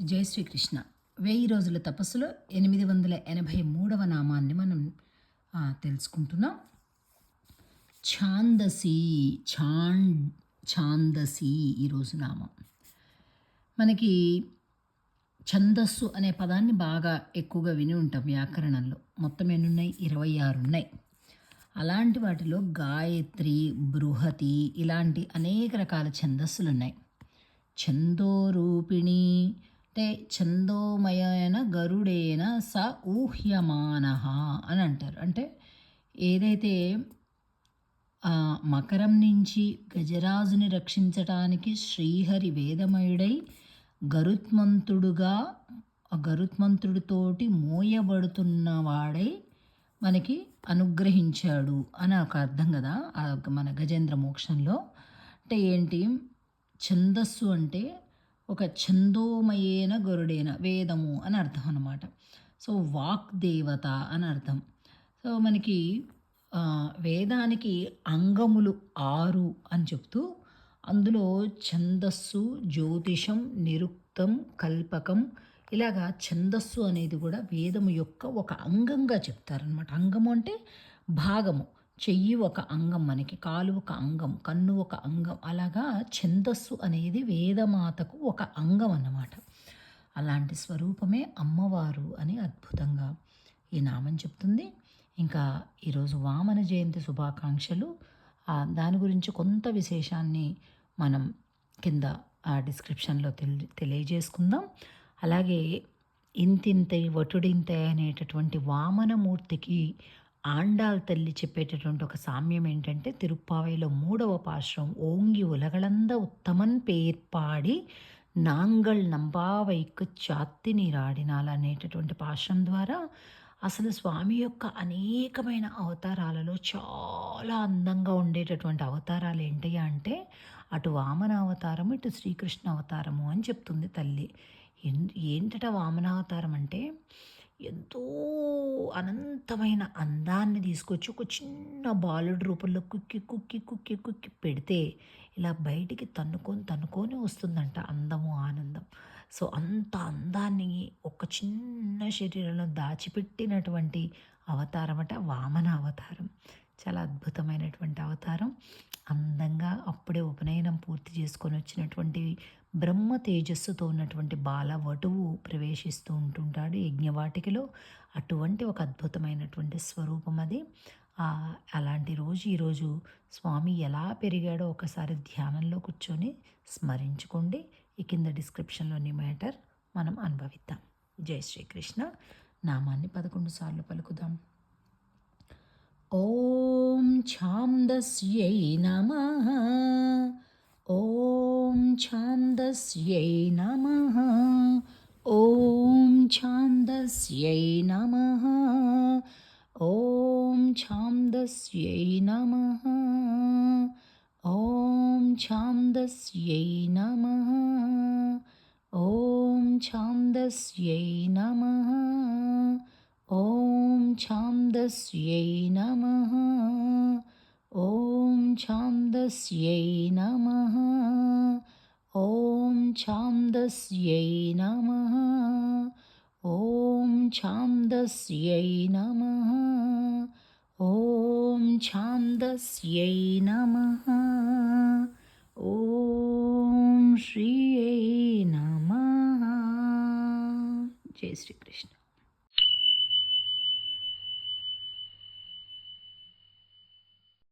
జై శ్రీకృష్ణ. వెయ్యి రోజుల తపస్సులో ఎనిమిది వందల ఎనభై మూడవ నామాన్ని మనం తెలుసుకుంటున్నాం. ఛాందసి ఛాన్ ఛాందసి ఈరోజు నామం. మనకి ఛందస్సు అనే పదాన్ని బాగా ఎక్కువగా విని ఉంటాం వ్యాకరణంలో. మొత్తం ఎన్ని ఉన్నాయి ఇరవై ఆరు ఉన్నాయి. అలాంటి వాటిలో గాయత్రి బృహతి ఇలాంటి అనేక రకాల ఛందస్సులు ఉన్నాయి. ఛందోరూపిణి అంటే ఛందోమయన గరుడేన స ఊహ్యమాన అని అంటారు. అంటే ఏదైతే ఆ మకరం నుంచి గజరాజుని రక్షించటానికి శ్రీహరి వేదమయుడై గరుత్మంతుడుగా గరుత్మంతుడితోటి మోయబడుతున్నవాడై మనకి అనుగ్రహించాడు అని ఒక అర్థం కదా ఆ మన గజేంద్ర మోక్షంలో. అంటే ఏంటి? ఛందస్సు అంటే ఒక ఛందోమయేన గరుడేన వేదము అని అర్థం అనమాట సో వాక్ దేవత అని అర్థం. సో మనకి వేదానికి అంగములు ఆరు అని చెప్తూ అందులో ఛందస్సు జ్యోతిషం నిరుక్తం కల్పకం ఇలాగా ఛందస్సు అనేది కూడా వేదము యొక్క ఒక అంగంగా చెప్తారనమాట అంగము అంటే భాగము. చెయ్యి ఒక అంగం మనకి కాలు ఒక అంగం కన్ను ఒక అంగం అలాగా ఛందస్సు అనేది వేదమాతకు ఒక అంగం అన్నమాట. అలాంటి స్వరూపమే అమ్మవారు అని అద్భుతంగా ఈ నామం చెప్తుంది. ఇంకా ఈరోజు వామన జయంతి శుభాకాంక్షలు. దాని గురించి కొంత విశేషాన్ని మనం కింద ఆ డిస్క్రిప్షన్లో తెలి తెలియజేసుకుందాం. అలాగే ఇంతింతై వటుడింతై అనేటటువంటి వామనమూర్తికి ఆండాల్ తల్లి చెప్పేటటువంటి ఒక సామ్యం ఏంటంటే తిరుప్పావైలో మూడవ పాశ్రం ఓంగి ఉలగళంద ఉత్తమన్ పేర్పాడి నాంగల్ నంబావైకు చాత్తి నీరాడినాల అనేటటువంటి పాశ్రం ద్వారా అసలు స్వామి యొక్క అనేకమైన అవతారాలలో చాలా అందంగా ఉండేటటువంటి అవతారాలు ఏంటయ్యా అంటే అటు వామన అవతారము ఇటు శ్రీకృష్ణ అవతారము అని చెప్తుంది తల్లి. ఏంటట వామనావతారం అంటే ఎంతో అనంతమైన అందాన్ని తీసుకొచ్చి ఒక చిన్న బాలుడి రూపంలో కుక్కి కుక్కి కుక్కి కుక్కి పెడితే ఇలా బయటికి తన్నుకొని తన్నుకొని వస్తుందంట అందము ఆనందం. సో అంత అందాన్ని ఒక చిన్న శరీరంలో దాచిపెట్టినటువంటి అవతారం అట వామన అవతారం. చాలా అద్భుతమైనటువంటి అవతారం. అందంగా అప్పుడే ఉపనయనం పూర్తి చేసుకొని వచ్చినటువంటి బ్రహ్మ తేజస్సుతో ఉన్నటువంటి బాల వటువు ప్రవేశిస్తూ ఉంటుంటాడు యజ్ఞవాటికలో. అటువంటి ఒక అద్భుతమైనటువంటి స్వరూపం అది. అలాంటి రోజు ఈరోజు స్వామి ఎలా పెరిగాడో ఒకసారి ధ్యానంలో కూర్చొని స్మరించుకోండి. ఈ కింద డిస్క్రిప్షన్లోని మ్యాటర్ మనం అనుభవిద్దాం. జై శ్రీకృష్ణ. నామాన్ని పదకొండు సార్లు పలుకుదాం. ఓ छान्दस्यै नमः। ॐ छान्दस्यै नमः। ॐ छान्दस्यै नमः। ॐ छान्दस्यै नमः। ॐ छान्दस्यै नमः। ॐ छान्दस्यै नमः। ॐ छान्दस्यै नमः छान्दस्यै नमः। ॐ छान्दस्यै नमः। ॐ छान्दस्यै नमः। ॐ छान्दस्यै नमः। ॐ श्रियै नमः। जय श्रीकृष्ण